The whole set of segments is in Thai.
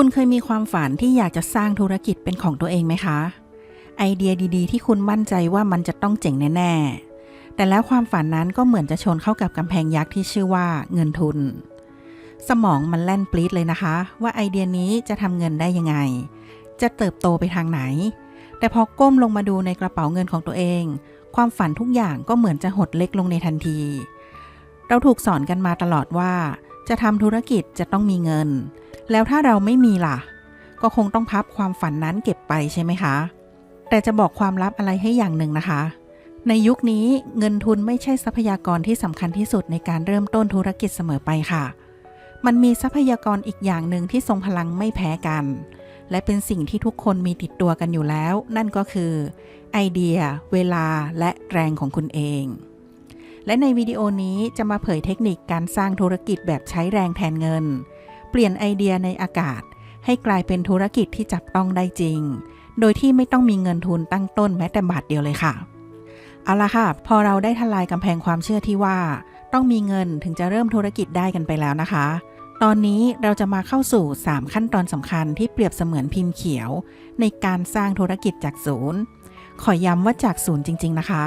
คุณเคยมีความฝันที่อยากจะสร้างธุรกิจเป็นของตัวเองไหมคะ ไอเดียดีๆ ที่คุณมั่นใจว่ามันจะต้องเจ๋งแน่ๆ แต่แล้วความฝันนั้นก็เหมือนจะชนเข้ากับกำแพงยักษ์ที่ชื่อว่าเงินทุน สมองมันแล่นปลีดเลยนะคะ ว่าไอเดียนี้จะทำเงินได้ยังไง จะเติบโตไปทางไหน แต่พอก้มลงมาดูในกระเป๋าเงินของตัวเอง ความฝันทุกอย่างก็เหมือนจะหดเล็กลงในทันที เราถูกสอนกันมาตลอดว่า จะทำธุรกิจจะต้องมีเงิน แล้วถ้าเราไม่มีล่ะ ก็คงต้องพับความฝันนั้นเก็บไปใช่ไหมคะ แต่จะบอกความลับอะไรให้อย่างหนึ่งนะคะ ในยุคนี้เงินทุนไม่ใช่ทรัพยากรที่สำคัญที่สุดในการเริ่มต้นธุรกิจเสมอไปค่ะ มันมีทรัพยากรอีกอย่างหนึ่งที่ทรงพลังไม่แพ้กัน และเป็นสิ่งที่ทุกคนมีติดตัวกันอยู่แล้ว นั่นก็คือไอเดีย เวลาและแรงของคุณเองและในวิดีโอนี้จะมาเผยเทคนิคการสร้างธุรกิจแบบใช้แรงแทนเงิน เปลี่ยนไอเดียในอากาศ ให้กลายเป็นธุรกิจที่จับต้องได้จริง โดยที่ไม่ต้องมีเงินทุนตั้งต้นแม้แต่บาทเดียวเลยค่ะ เอาละค่ะ พอเราได้ทลายกำแพงความเชื่อที่ว่า ต้องมีเงินถึงจะเริ่มธุรกิจได้กันไปแล้วนะคะ ตอนนี้เราจะมาเข้าสู่ 3 ขั้นตอนสำคัญที่เปรียบเสมือนพิมพ์เขียว ในการสร้างธุรกิจจากศูนย์ ขอย้ำว่าจากศูนย์จริง ๆ นะคะ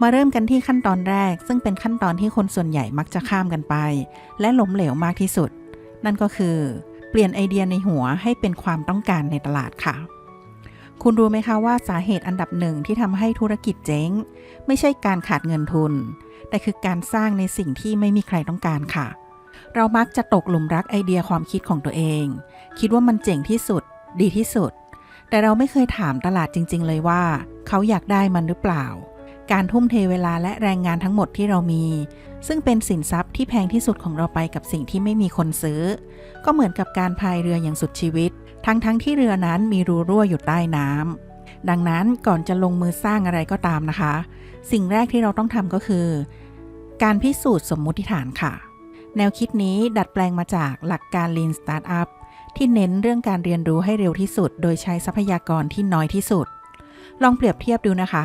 มาเริ่มกันที่ขั้นตอนแรก ซึ่งเป็นขั้นตอนที่คนส่วนใหญ่มักจะข้ามกันไป และล้มเหลวมากที่สุด นั่นก็คือ เปลี่ยนไอเดียในหัวให้เป็นความต้องการในตลาดค่ะ คุณรู้ไหมคะว่าสาเหตุอันดับหนึ่งที่ทำให้ธุรกิจเจ๊ง ไม่ใช่การขาดเงินทุน แต่คือการสร้างในสิ่งที่ไม่มีใครต้องการค่ะ เรามักจะตกหลุมรักไอเดียความคิดของตัวเอง คิดว่ามันเจ๋งที่สุด ดีที่สุด แต่เราไม่เคยถามตลาดจริง ๆ เลยว่า เขาอยากได้มันหรือเปล่า การทุ่มเทเวลาและแรงงานทั้งหมดที่เรามี ซึ่งเป็นสินทรัพย์ที่แพงที่สุดของเราไปกับสิ่งที่ไม่มีคนซื้อ ก็เหมือนกับการพายเรืออย่างสุดชีวิต ทั้งๆทที่เรือนั้นมีรูรั่วอยู่ใต้น้ำดังนั้นก่อนจะลงมือสร้างอะไรก็ตามนะคะ สิ่งแรกที่เราต้องทำก็คือ การพิสูจน์สมมุติฐานค่ะ แนวคิดนี้ดัดแปลงมาจากหลักการ Lean Startup ที่เน้นเรื่องการเรียนรู้ให้เร็วที่สุด โดยใช้ทรัพยากรที่น้อยที่สุด ลองเปรียบเทียบดูนะคะ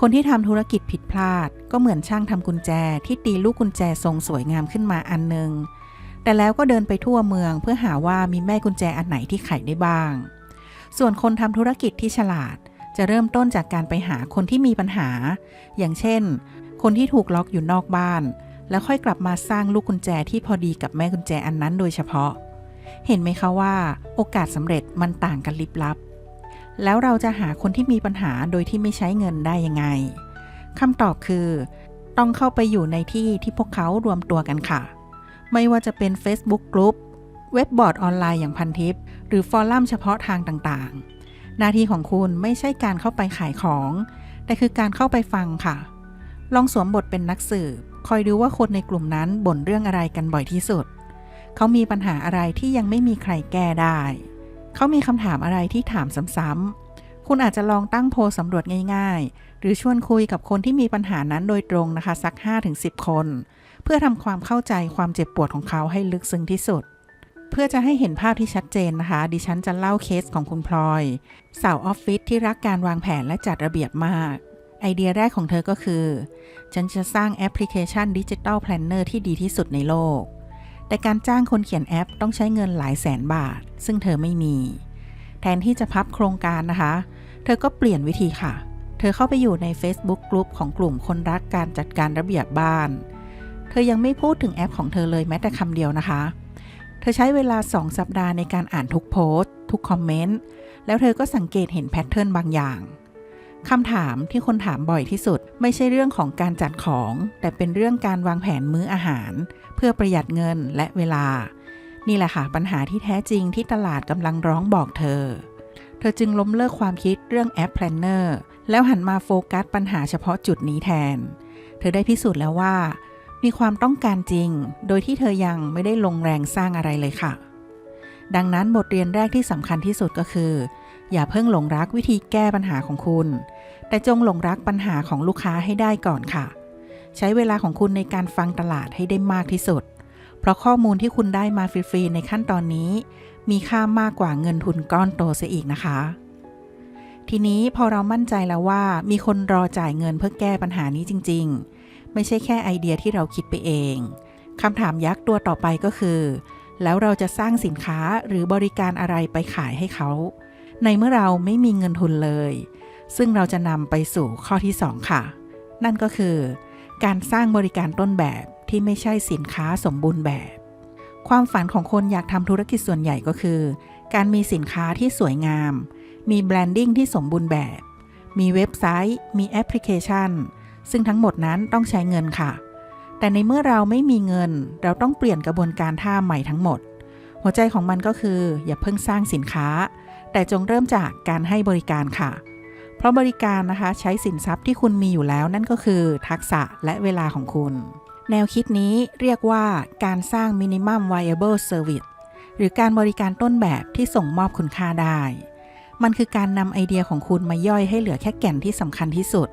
คนที่ทำธุรกิจผิดพลาด ก็เหมือนช่างทำกุญแจที่ตีลูกกุญแจทรงสวยงามขึ้นมาอันหนึงแต่แล้วก็เดินไปทั่วเมืองเพื่อหาว่ามีแม่กุญแจอันไหนที่ไขได้บ้าง ส่วนคนทำธุรกิจที่ฉลาด จะเริ่มต้นจากการไปหาคนที่มีปัญหา อย่างเช่น คนที่ถูกล็อกอยู่นอกบ้าน แล้วค่อยกลับมาสร้างลูกกุญแจที่พอดีกับแม่กุญแจอันนั้นโดยเฉพาะ เห็นไหมคะว่า โอกาสสำเร็จมันต่างกันลิบลับ แล้วเราจะหาคนที่มีปัญหาโดยที่ไม่ใช้เงินได้ยังไงคำตอบคือ ต้องเข้าไปอยู่ในที่ที่พวกเขารวมตัวกันค่ะ ไม่ว่าจะเป็น Facebook Group เว็บบอร์ดออนไลน์อย่างพันทิป หรือฟอรัมเฉพาะทางต่างๆ หน้าที่ของคุณไม่ใช่การเข้าไปขายของ แต่คือการเข้าไปฟังค่ะ ลองสวมบทเป็นนักสืบ คอยดูว่าคนในกลุ่มนั้นบ่นเรื่องอะไรกันบ่อยที่สุด เขามีปัญหาอะไรที่ยังไม่มีใครแก้ได้ เขามีคำถามอะไรที่ถามซ้ำๆ คุณอาจจะลองตั้งโพลสำรวจง่าย ๆ หรือชวนคุยกับคนที่มีปัญหานั้นโดยตรงนะคะ สัก 5-10 คน เพื่อทำความเข้าใจความเจ็บปวดของเขาให้ลึกซึ้งที่สุด เพื่อจะให้เห็นภาพที่ชัดเจนนะคะ ดิฉันจะเล่าเคสของคุณพลอย สาวออฟฟิศที่รักการวางแผนและจัดระเบียบมาก ไอเดียแรกของเธอก็คือ ฉันจะสร้างแอปพลิเคชันดิจิ t a ลแพลนเนอร์ที่ดีที่สุดในโลก แต่การจ้างคนเขียนแอปต้องใช้เงินหลายแสนบาท ซึ่งเธอไม่มี แทนที่จะพับโครงการนะคะ เธอก็เปลี่ยนวิธีค่ะ เธอเข้าไปอยู่ใน Facebook กลุ่มของกลุ่มคนรักการจัดการระเบียบบ้าน เธอยังไม่พูดถึงแอปของเธอเลยแม้แต่คำเดียวนะคะ เธอใช้เวลา 2 สัปดาห์ในการอ่านทุกโพสต์ ทุกคอมเมนต์ แล้วเธอก็สังเกตเห็นแพทเทิร์นบางอย่าง คำถามที่คนถามบ่อยที่สุด ไม่ใช่เรื่องของการจัดของ แต่เป็นเรื่องการวางแผนมื้ออาหาร เพื่อประหยัดเงินและเวลา นี่แหละค่ะปัญหาที่แท้จริงที่ตลาดกำลังร้องบอกเธอ เธอจึงล้มเลิกความคิดเรื่องแอป Planner แล้วหันมาโฟกัสปัญหาเฉพาะจุดนี้แทน เธอได้พิสูจน์แล้วว่า มีความต้องการจริง โดยที่เธอยังไม่ได้ลงแรงสร้างอะไรเลยค่ะ ดังนั้นบทเรียนแรกที่สำคัญที่สุดก็คือ อย่าเพิ่งหลงรักวิธีแก้ปัญหาของคุณ แต่จงหลงรักปัญหาของลูกค้าให้ได้ก่อนค่ะ ใช้เวลาของคุณในการฟังตลาดให้ได้มากที่สุด เพราะข้อมูลที่คุณได้มาฟรีๆในขั้นตอนนี้ มีค่ามากกว่าเงินทุนก้อนโตเสียอีกนะคะ ทีนี้พอเรามั่นใจแล้วว่า มีคนรอจ่ายเงินเพื่อแก้ปัญหานี้จริง ๆ ไม่ใช่แค่ไอเดียที่เราคิดไปเองคำถามยักษ์ตัวต่อไปก็คือ แล้วเราจะสร้างสินค้าหรือบริการอะไรไปขายให้เขา ในเมื่อเราไม่มีเงินทุนเลย ซึ่งเราจะนำไปสู่ข้อที่ 2 ค่ะ นั่นก็คือ การสร้างบริการต้นแบบที่ไม่ใช่สินค้าสมบูรณ์แบบ ความฝันของคนอยากทำธุรกิจส่วนใหญ่ก็คือ การมีสินค้าที่สวยงาม มีแบรนดิ้งที่สมบูรณ์แบบ มีเว็บไซต์ มีแอปพลิเคชัน ซึ่งทั้งหมดนั้นต้องใช้เงินค่ะ แต่ในเมื่อเราไม่มีเงิน เราต้องเปลี่ยนกระบวนการท่าใหม่ทั้งหมด หัวใจของมันก็คือ อย่าเพิ่งสร้างสินค้า แต่จงเริ่มจากการให้บริการค่ะ เพราะบริการนะคะใช้สินทรัพย์ที่คุณมีอยู่แล้วนั่นก็คือ ทักษะและเวลาของคุณ แนวคิดนี้เรียกว่าการสร้าง minimum viable service หรือการบริการต้นแบบที่ส่งมอบคุณค่าได้ มันคือการนำไอเดียของคุณมาย่อยให้เหลือแค่แก่นที่สำคัญที่สุด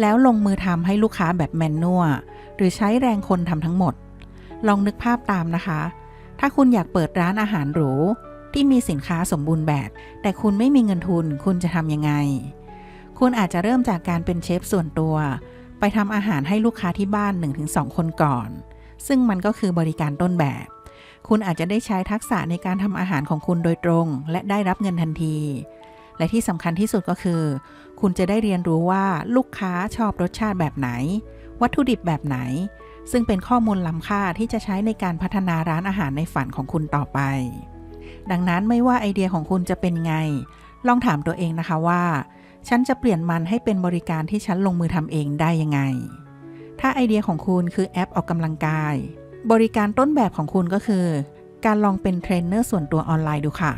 แล้วลงมือทำให้ลูกค้าแบบแมนนวลหรือใช้แรงคนทำทั้งหมด ลองนึกภาพตามนะคะ ถ้าคุณอยากเปิดร้านอาหารหรู ที่มีสินค้าสมบูรณ์แบบ แต่คุณไม่มีเงินทุนคุณจะทำยังไง คุณอาจจะเริ่มจากการเป็นเชฟส่วนตัว ไปทำอาหารให้ลูกค้าที่บ้าน 1-2 คนก่อน ซึ่งมันก็คือบริการต้นแบบ คุณอาจจะได้ใช้ทักษะในการทำอาหารของคุณโดยตรง และได้รับเงินทันที และที่สำคัญที่สุดก็คือ คุณจะได้เรียนรู้ว่าลูกค้าชอบรสชาติแบบไหน วัตถุดิบแบบไหนซึ่งเป็นข้อมูลล้ำค่าที่จะใช้ในการพัฒนาร้านอาหารในฝันของคุณต่อไป ดังนั้นไม่ว่าไอเดียของคุณจะเป็นไง ลองถามตัวเองนะคะว่า ฉันจะเปลี่ยนมันให้เป็นบริการที่ฉันลงมือทำเองได้ยังไง ถ้าไอเดียของคุณคือแอปออกกำลังกาย บริการต้นแบบของคุณก็คือ การลองเป็นเทรนเนอร์ส่วนตัวออนไลน์ดูค่ะ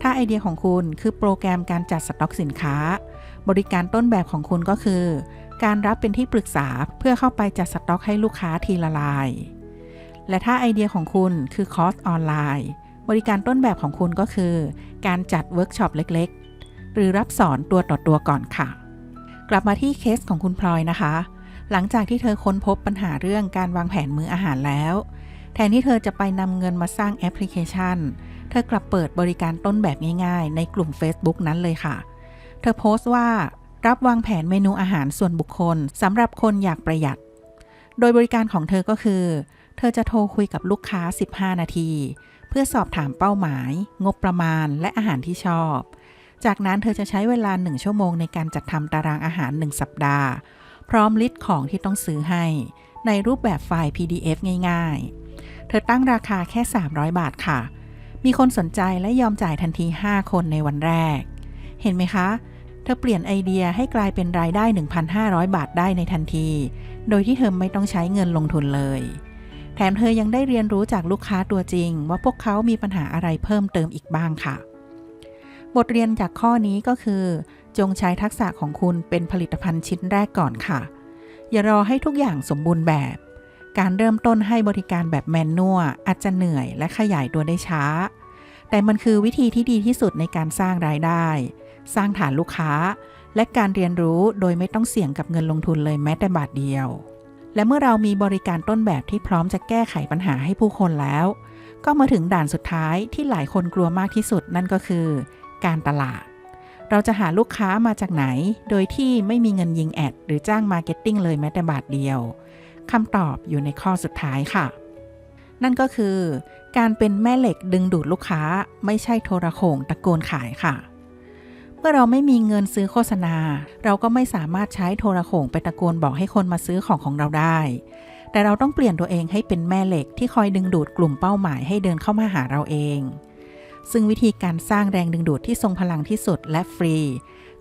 ถ้าไอเดียของคุณคือโปรแกรมการจัดสต็อกสินค้า บริการต้นแบบของคุณก็คือ การรับเป็นที่ปรึกษาเพื่อเข้าไปจัดสต็อกให้ลูกค้าทีละลายและถ้าไอเดียของคุณคือคอร์สออนไลน์ บริการต้นแบบของคุณก็คือ การจัดเวิร์กช็อปเล็กๆ หรือรับสอนตัวต่อตัวก่อนค่ะ กลับมาที่เคสของคุณพลอยนะคะ หลังจากที่เธอค้นพบปัญหาเรื่องการวางแผนมื้ออาหารแล้ว แทนที่เธอจะไปนำเงินมาสร้างแอปพลิเคชัน เธอกลับเปิดบริการต้นแบบง่ายๆ ในกลุ่ม Facebook นั้นเลยค่ะ เธอโพสต์ว่ารับวางแผนเมนูอาหารส่วนบุคคลสำหรับคนอยากประหยัด โดยบริการของเธอก็คือ เธอจะโทรคุยกับลูกค้า 15 นาที เพื่อสอบถามเป้าหมาย งบประมาณและอาหารที่ชอบ จากนั้นเธอจะใช้เวลา1ชั่วโมงในการจัดทำตารางอาหาร 1 สัปดาห์ พร้อมลิสต์ของที่ต้องซื้อให้ ในรูปแบบไฟล์ PDF ง่าย ๆ เธอตั้งราคาแค่ 300 บาทค่ะ มีคนสนใจและยอมจ่ายทันที 5 คนในวันแรก เห็นไหมคะเธอเปลี่ยนไอเดียให้กลายเป็นรายได้ 1,500 บาทได้ในทันที โดยที่เธอไม่ต้องใช้เงินลงทุนเลย แถมเธอยังได้เรียนรู้จากลูกค้าตัวจริง ว่าพวกเขามีปัญหาอะไรเพิ่มเติมอีกบ้างค่ะ บทเรียนจากข้อนี้ก็คือ จงใช้ทักษะของคุณเป็นผลิตภัณฑ์ชิ้นแรกก่อนค่ะ อย่ารอให้ทุกอย่างสมบูรณ์แบบ การเริ่มต้นให้บริการแบบแมนนวลอาจจะเหนื่อยและขยายตัวได้ช้า แต่มันคือวิธีที่ดีที่สุดในการสร้างรายได้ สร้างฐานลูกค้า และการเรียนรู้โดยไม่ต้องเสี่ยงกับเงินลงทุนเลยแม้แต่บาทเดียว และเมื่อเรามีบริการต้นแบบที่พร้อมจะแก้ไขปัญหาให้ผู้คนแล้ว ก็มาถึงด่านสุดท้ายที่หลายคนกลัวมากที่สุดนั่นก็คือ การตลาด เราจะหาลูกค้ามาจากไหน โดยที่ไม่มีเงินยิงแอด หรือจ้างมาร์เก็ตติ้งเลยแม้แต่บาทเดียวคำตอบอยู่ในข้อสุดท้ายค่ะ นั่นก็คือ การเป็นแม่เหล็กดึงดูดลูกค้าไม่ใช่โทรโขงตะโกนขายค่ะ มื่อเราไม่มีเงินซื้อโฆษณา เราก็ไม่สามารถใช้โทรโขงไปตะโกนบอกให้คนมาซื้อของของเราได้ แต่เราต้องเปลี่ยนตัวเองให้เป็นแม่เหล็กที่คอยดึงดูดกลุ่มเป้าหมายให้เดินเข้ามาหาเราเอง ซึ่งวิธีการสร้างแรงดึงดูดที่ทรงพลังที่สุดและฟรี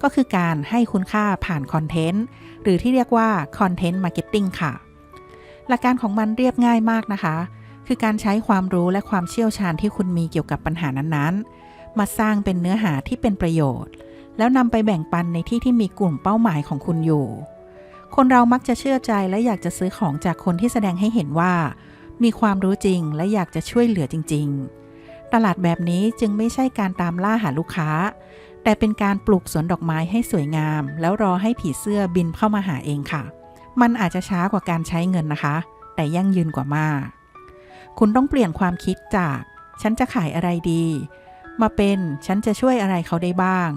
ก็คือการให้คุณค่าผ่านคอนเทนต์หรือที่เรียกว่าคอนเทนต์มาร์เก็ตติ้งค่ะ หลักการของมันเรียบง่ายมากนะคะ คือการใช้ความรู้และความเชี่ยวชาญที่คุณมีเกี่ยวกับปัญหานั้นๆ มาสร้างเป็นเนื้อหาที่เป็นประโยชน์ แล้วนำไปแบ่งปันในที่ที่มีกลุ่มเป้าหมายของคุณอยู่ คนเรามักจะเชื่อใจและอยากจะซื้อของจากคนที่แสดงให้เห็นว่า มีความรู้จริงและอยากจะช่วยเหลือจริง ๆ ตลาดแบบนี้จึงไม่ใช่การตามล่าหาลูกค้า แต่เป็นการปลูกสวนดอกไม้ให้สวยงาม แล้วรอให้ผีเสื้อบินเข้ามาหาเองค่ะ มันอาจจะช้ากว่าการใช้เงินนะคะ แต่ยั่งยืนกว่ามาก คุณต้องเปลี่ยนความคิดจาก ฉันจะขายอะไรดี มาเป็นฉันจะช่วยอะไรเขาได้บ้าง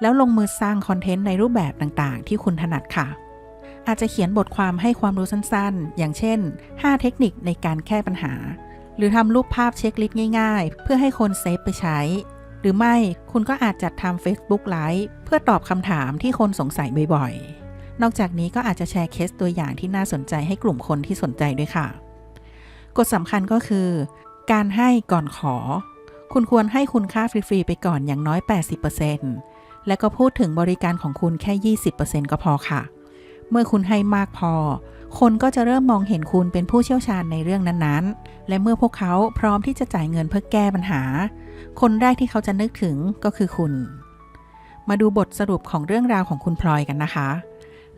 แล้วลงมือสร้างคอนเทนต์ในรูปแบบต่างๆ ที่คุณถนัดค่ะ อาจจะเขียนบทความให้ความรู้สั้นๆ อย่างเช่น 5 เทคนิคในการแก้ปัญหา หรือทำรูปภาพเช็คลิสต์ง่าย ๆ เพื่อให้คนเซฟไปใช้ หรือไม่คุณก็อาจจัดทำ Facebook Live เพื่อตอบคำถามที่คนสงสัยบ่อยๆ นอกจากนี้ก็อาจจะแชร์เคสตัวอย่างที่น่าสนใจให้กลุ่มคนที่สนใจด้วยค่ะ กฎสำคัญก็คือ การให้ก่อนขอ คุณควรให้คุณค่าฟรีๆไปก่อนอย่างน้อย 80% และก็พูดถึงบริการของคุณแค่ 20%ก็พอค่ะ เมื่อคุณให้มากพอ คนก็จะเริ่มมองเห็นคุณเป็นผู้เชี่ยวชาญในเรื่องนั้นๆ และเมื่อพวกเขาพร้อมที่จะจ่ายเงินเพื่อแก้ปัญหา คนแรกที่เขาจะนึกถึงก็คือคุณ มาดูบทสรุปของเรื่องราวของคุณพลอยกันนะคะ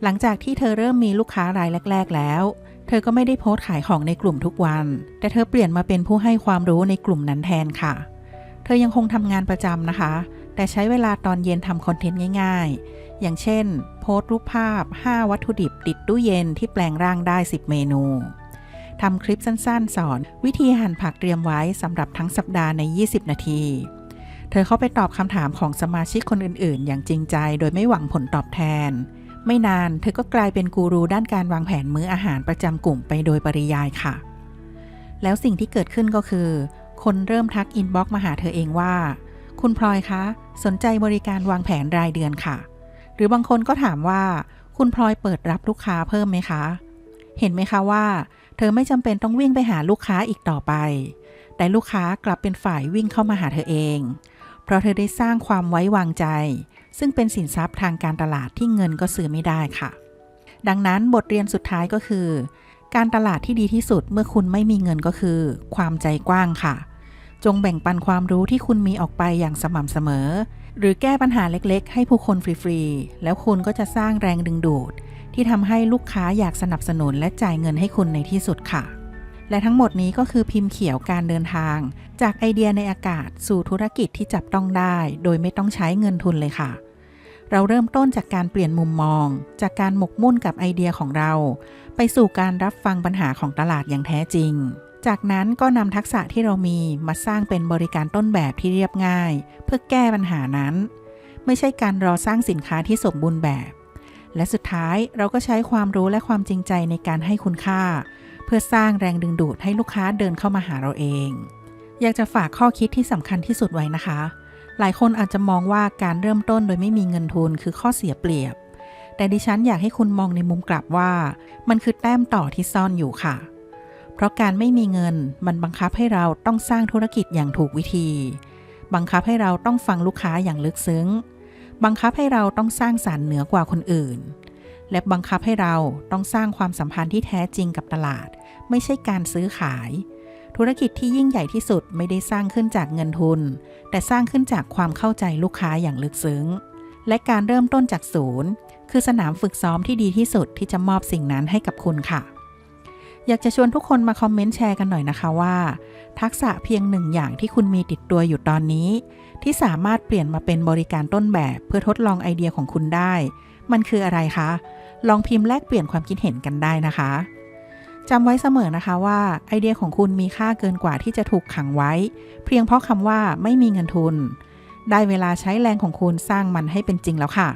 หลังจากที่เธอเริ่มมีลูกค้ารายแรก ๆ แล้ว เธอก็ไม่ได้โพสต์ขายของในกลุ่มทุกวัน แต่เธอเปลี่ยนมาเป็นผู้ให้ความรู้ในกลุ่มนั้นแทนค่ะ เธอยังคงทำงานประจำนะคะ แต่ใช้เวลาตอนเย็นทำคอนเทนต์ง่าย ๆ อย่างเช่น โพสต์รูปภาพ 5 วัตถุดิบติดตู้เย็นที่แปลงร่างได้ 10 เมนูทำคลิปสั้นๆ สอน วิธีหั่นผักเตรียมไว้สำหรับทั้งสัปดาห์ใน 20 นาที เธอเข้าไปตอบคำถามของสมาชิกคนอื่น ๆ อย่างจริงใจโดยไม่หวังผลตอบแทน ไม่นานเธอก็กลายเป็นกูรูด้านการวางแผนมื้ออาหารประจำกลุ่มไปโดยปริยายค่ะ แล้วสิ่งที่เกิดขึ้นก็คือ คนเริ่มทักอินบ็อกซ์มาหาเธอเองว่า คุณพลอยคะ สนใจบริการวางแผนรายเดือนค่ะ หรือบางคนก็ถามว่า คุณพลอยเปิดรับลูกค้าเพิ่มไหมคะ เห็นไหมคะว่า เธอไม่จำเป็นต้องวิ่งไปหาลูกค้าอีกต่อไป แต่ลูกค้ากลับเป็นฝ่ายวิ่งเข้ามาหาเธอเอง เพราะเธอได้สร้างความไว้วางใจ ซึ่งเป็นสินทรัพย์ทางการตลาดที่เงินก็ซื้อไม่ได้ค่ะ ดังนั้นบทเรียนสุดท้ายก็คือ การตลาดที่ดีที่สุดเมื่อคุณไม่มีเงินก็คือ ความใจกว้างค่ะ จงแบ่งปันความรู้ที่คุณมีออกไปอย่างสม่ำเสมอ หรือแก้ปัญหาเล็กๆ ให้ผู้คนฟรีๆ แล้วคุณก็จะสร้างแรงดึงดูด ที่ทำให้ลูกค้าอยากสนับสนุนและจ่ายเงินให้คุณในที่สุดค่ะ และทั้งหมดนี้ก็คือพิมพ์เขียวการเดินทาง จากไอเดียในอากาศสู่ธุรกิจที่จับต้องได้ โดยไม่ต้องใช้เงินทุนเลยค่ะเราเริ่มต้นจากการเปลี่ยนมุมมอง จากการหมกมุ่นกับไอเดียของเรา ไปสู่การรับฟังปัญหาของตลาดอย่างแท้จริง จากนั้นก็นำทักษะที่เรามีมาสร้างเป็นบริการต้นแบบที่เรียบง่าย เพื่อแก้ปัญหานั้น ไม่ใช่การรอสร้างสินค้าที่สมบูรณ์แบบ และสุดท้ายเราก็ใช้ความรู้และความจริงใจในการให้คุณค่า เพื่อสร้างแรงดึงดูดให้ลูกค้าเดินเข้ามาหาเราเอง อยากจะฝากข้อคิดที่สำคัญที่สุดไว้นะคะ หลายคนอาจจะมองว่าการเริ่มต้นโดยไม่มีเงินทุนคือข้อเสียเปรียบ แต่ดิฉันอยากให้คุณมองในมุมกลับว่า มันคือแต้มต่อที่ซ่อนอยู่ค่ะ เพราะการไม่มีเงินมันบังคับให้เราต้องสร้างธุรกิจอย่างถูกวิธี บังคับให้เราต้องฟังลูกค้าอย่างลึกซึ้ง บังคับให้เราต้องสร้างสารรค์เหนือกว่าคนอื่น และบังคับให้เราต้องสร้างความสัมพันธ์ที่แท้จริงกับตลาด ไม่ใช่การซื้อขาย ธุรกิจที่ยิ่งใหญ่ที่สุดไม่ได้สร้างขึ้นจากเงินทุน แต่สร้างขึ้นจากความเข้าใจลูกค้าอย่างลึกซึ้ง และการเริ่มต้นจากศูนย์ คือสนามฝึกซ้อมที่ดีที่สุดที่จะมอบสิ่งนั้นให้กับคุณค่ะ อยากจะชวนทุกคนมาคอมเมนต์แชร์กันหน่อยนะคะว่า ทักษะเพียงหนึ่งอย่างที่คุณมีติดตัวอยู่ตอนนี้ ที่สามารถเปลี่ยนมาเป็นบริการต้นแบบเพื่อทดลองไอเดียของคุณได้ มันคืออะไรคะ ลองพิมพ์แลกเปลี่ยนความคิดเห็นกันได้นะคะจำไว้เสมอนะคะว่าไอเดียของคุณมีค่าเกินกว่าที่จะถูกขังไว้ เพียงเพราะคำว่าไม่มีเงินทุน ได้เวลาใช้แรงของคุณสร้างมันให้เป็นจริงแล้วค่ะ